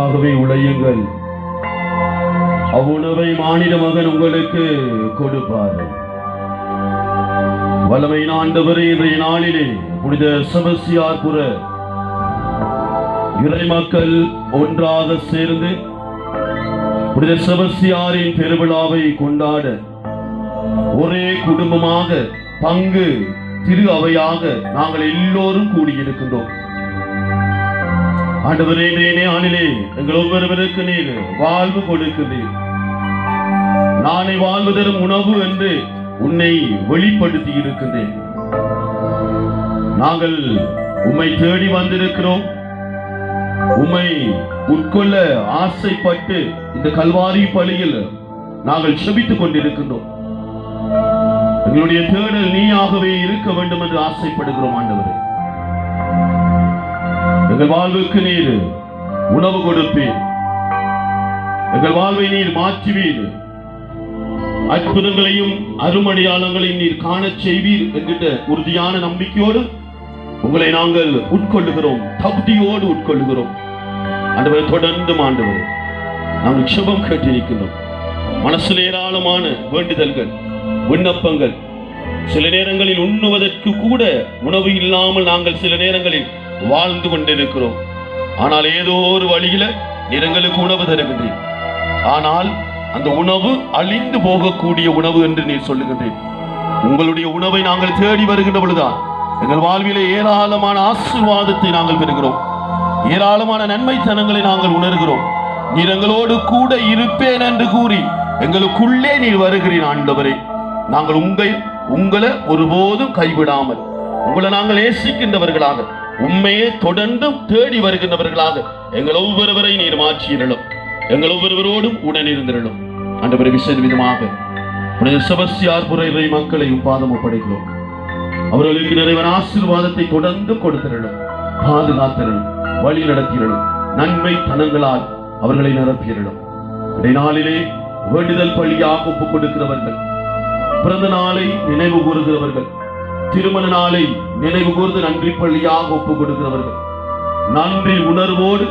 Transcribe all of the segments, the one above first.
உணவுக்காகவே உழையுங்கள். அவ்வுணவை மாநில மகன் உங்களுக்கு கொடுப்பார் வல்லமை ஆண்டவரே இன்றைய நாளிலே புனித செபஸ்தியார்புர இறை மக்கள் ஒன்றாக சேர்ந்து புனித செபஸ்தியாரின் பெருவிழாவை கொண்டாட ஒரே குடும்பமாக பங்கு திரு அவையாக நாங்கள் எல்லோரும் கூடியிருக்கின்றோம். ஆண்டவரே மேனே ஆனிலே எங்கள் ஒவ்வொருவருக்கு நீர் வாழ்வு கொடுக்கிறீர். நானே வாழ்வு தரும் உணவு என்று உன்னை வெளிப்படுத்தி இருக்கின்றேன் நாங்கள் உம்மை தேடி வந்திருக்கிறோம். உம்மை உட்கொள்ள ஆசைப்பட்டு இந்த கல்வாரி பலியில் நாங்கள் செபித்துக் கொண்டிருக்கின்றோம். எங்களுடைய தேடல் நீயாகவே இருக்க வேண்டும் என்று ஆசைப்படுகிறோம் ஆண்டவரே. எங்கள் வாழ்வுக்கு நீர் உணவு கொடுப்பீர். எங்கள் வாழ்வை நீர் மாற்றுவீர். அற்புதங்களையும் அருமடையாளங்களையும் நீர் காணச் செய்வீர் என்கின்ற உறுதியான நம்பிக்கையோடு உங்களை நாங்கள் உட்கொள்ளுகிறோம். தகுதியோடு உட்கொள்ளுகிறோம். ஆண்டவரை தொடர்ந்து ஆண்டவர் நாங்கள் சுபம் கேட்டிருக்கிறோம் மனசில் ஏராளமான வேண்டுதல்கள் விண்ணப்பங்கள் சில நேரங்களில் உண்ணுவதற்கு கூட உணவு இல்லாமல் நாங்கள் சில நேரங்களில் வாழ்ந்து கொண்டிருக்கிறோம். ஆனால் ஏதோ ஒரு வழியில நிறங்களுக்கு உணவு தருகின்றேன். ஆனால் அந்த உணவு அழிந்து போகக்கூடிய உணவு என்று நீர் சொல்லுகின்றேன். உங்களுடைய உணவை நாங்கள் தேடி வருகின்ற பொழுதுதான் எங்கள் வாழ்விலே ஏராளமான ஆசீர்வாதத்தை நாங்கள் பெறுகிறோம். ஏராளமான நன்மைத்தனங்களை நாங்கள் உணர்கிறோம். நீர் எங்களோடு கூட இருப்பேன் என்று கூறி எங்களுக்குள்ளே நீர் வருகிறீர் ஆண்டவரே. நாங்கள் உங்கள் உங்களை ஒருபோதும் கைவிடாமல் உங்களை நாங்கள் நேசிக்கின்றவர்களாக உண்மையை தொடர்ந்து தேடி வருகின்றவர்களாக எங்கள் ஒவ்வொருவரை நீர் மாற்றியிருளும். எங்கள் ஒவ்வொருவரோடும் உடனிருந்திருளும். ஆண்டவரை விசேஷ விதமாக புனித செபஸ்தியார் மக்களை பாதம் ஒப்படைக்கிறோம் அவர்களுக்கு நிறைவன் ஆசீர்வாதத்தை தொடர்ந்து கொடுத்திருளும் பாதுகாத்திருளும் வழி நடத்தியிருளும் நன்மை தனங்களால் அவர்களை நிரப்பியிருளும். இடைநாளிலே வேண்டுதல் பள்ளியாக ஒப்புக் கொடுக்கிறவர்கள் பிறந்த நாளை நினைவு கூறுகிறவர்கள் திருமண நாளை நினைவு கூர்ந்து நன்றி பள்ளியாக ஒப்புக் கொடுக்கிறவர்கள். நன்றி உணர்வோடு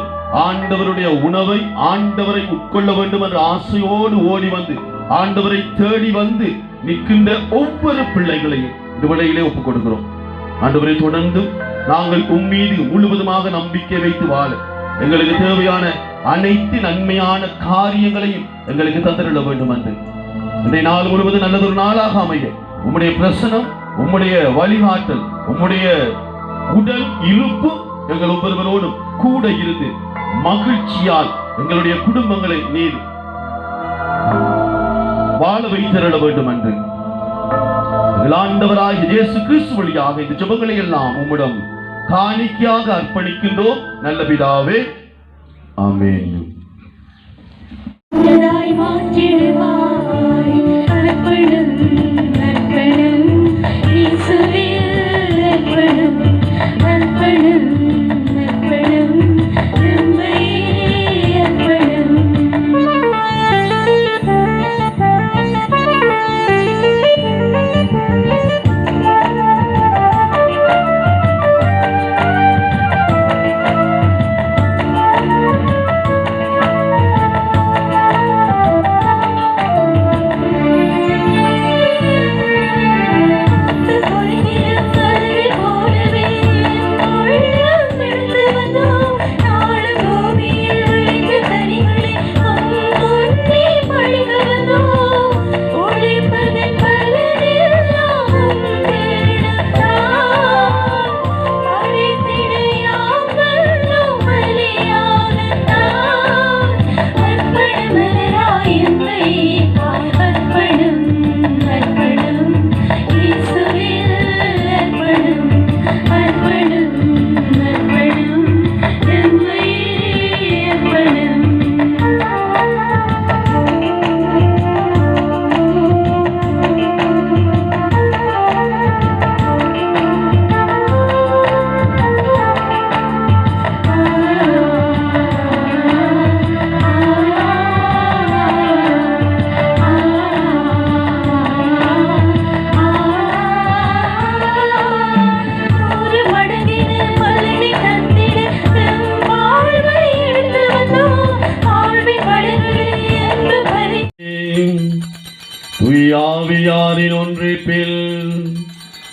ஆண்டவருடைய உணவை ஆண்டவரை உட்கொள்ள வேண்டும் என்ற ஆசையோடு ஓடி வந்து ஆண்டவரை தேடி வந்து நிற்கின்ற ஒவ்வொரு பிள்ளைகளையும் இந்த விலையிலே ஒப்புக் கொடுக்கிறோம். ஆண்டவரை தொடர்ந்து நாங்கள் உம்மீது முழுவதுமாக நம்பிக்கை வைத்து வாழ எங்களுக்கு தேவையான அனைத்து நன்மையான காரியங்களையும் எங்களுக்கு தந்திருட வேண்டும் என்று. இன்றைய நாள் முழுவதும் நல்லதொரு நாளாக அமைய உம்முடைய பிரசனம் உம்முடைய வழிகாட்டல் உம்முடைய உடல் இருப்பு எங்கள் ஒவ்வொருவரோடும் கூட இருந்து மகிழ்ச்சியால் எங்களுடைய குடும்பங்களை நீர் வாழ வைத்திருட வேண்டும் என்று ஆண்டவராக இயேசு கிறிஸ்து வழியாக இந்த ஜபங்களை எல்லாம் உம்மிடம் காணிக்கையாக அர்ப்பணிக்கின்றோம். நல்ல பிதாவே ஆமென். மாற்றிடுவாய் அர்ப்பணம்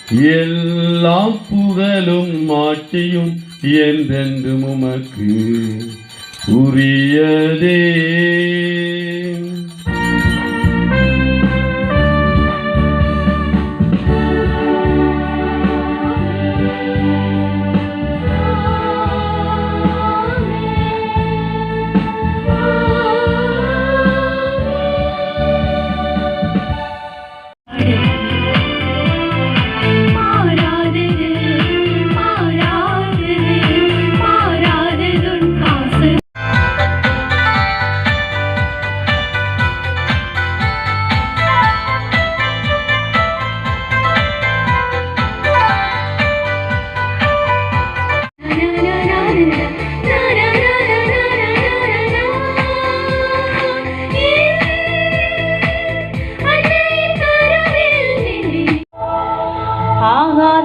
எல்லாம் புகழும் மாட்சியும் என்றென்றும் உமக்கு உரியதே.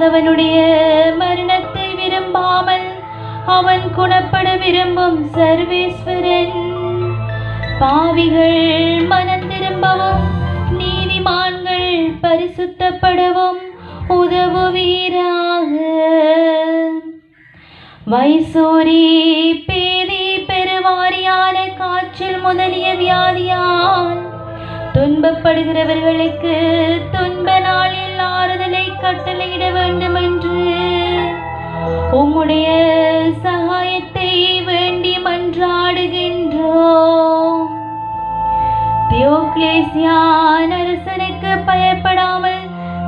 அவனுடைய மரணத்தை விரும்பாமல் அவன் குணப்பட விரும்பும் சர்வேஸ்வரன். பாவிகள் மனம் திரும்பவும் நீதிமான்கள் பரிசுத்தப்படவும் உதவுவீராக. மைசூரி பேதி பெருவாரியான காய்ச்சல் முதலிய வியாதியால் துன்பப்படுகிறவர்களுக்கு துன்ப நாளில் ஆறுதலை கட்டளையிட வேண்டும் என்று உம்முடைய சகாயத்தை வேண்டி மன்றாடுகின்றோம். தியோக்லேசியான் அரசனுக்கு பயப்படாமல்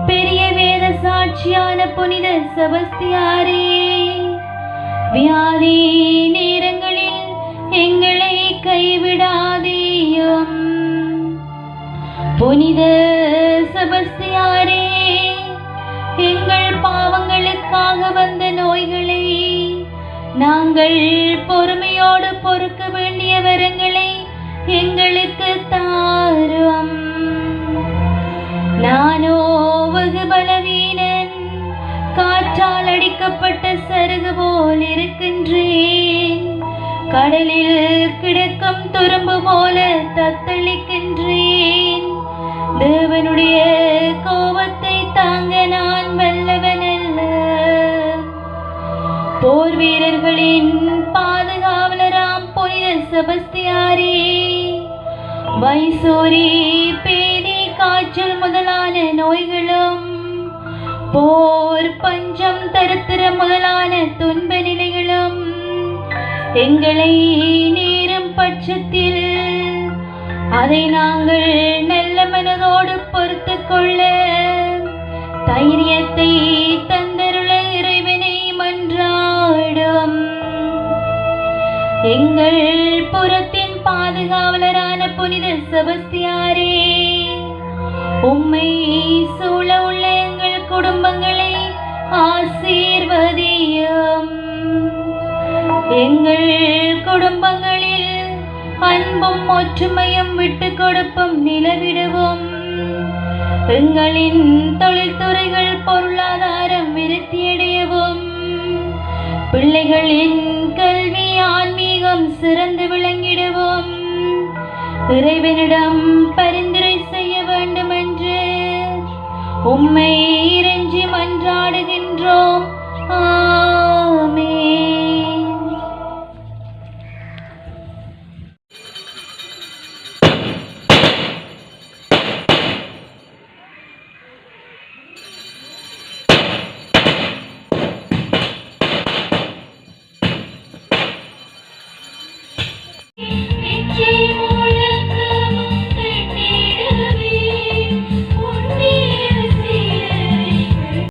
பெரிய வேத சாட்சியான புனித சபஸ்தியாரே வியாதி நேரங்களில் எங்களை கை புனித செபஸ்தியாரே எங்கள் பாவங்களுக்காக வந்த நோய்களை நாங்கள் பொறுமையோடு பொறுக்க வேண்டிய வரங்களை எங்களுக்கு தாரும். நானோ வெகு பலவீனன் காற்றால் அடிக்கப்பட்ட சருகு போல் இருக்கின்றேன். கடலில் கிடக்கும் துரும்பு போல தத்தளிக்கின்றேன். தேவனுடைய கோபத்தை தாங்க நான் வல்லவனல்ல. போர் வீரர்களின் பாதுகாவலராம் புனித செபஸ்தியாரே வைசூரி பேதி காய்ச்சல் முதலான நோய்களும் போர் பஞ்சம் தருத்திர முதலான துன்ப நிலைகளும் எங்களை நேரும் பட்சத்தில் அதை நாங்கள் நல்ல மனதோடு பொறுத்து கொள்ள தைரியத்தை தந்தருள இறைவனை மன்றாடும். எங்கள் புறத்தின் பாதுகாவலரான புனித செபஸ்தியாரே உம்மை சூழ உள்ள எங்கள் குடும்பங்களை ஆசீர்வதியும். எங்கள் குடும்பங்களில் அன்பும் ஒற்றுமையும் விட்டு கொடுப்பும் நிலவிடுவோம். எங்களின் தொழில்துறைகள் பொருளாதாரம் விருத்தியடையவும். பிள்ளைகளின் கல்வி ஆன்மீகம் சிறந்து விளங்கிடுவோம். இறைவனிடம் பரிந்துரை செய்ய வேண்டும் என்று உம்மை இறைஞ்சி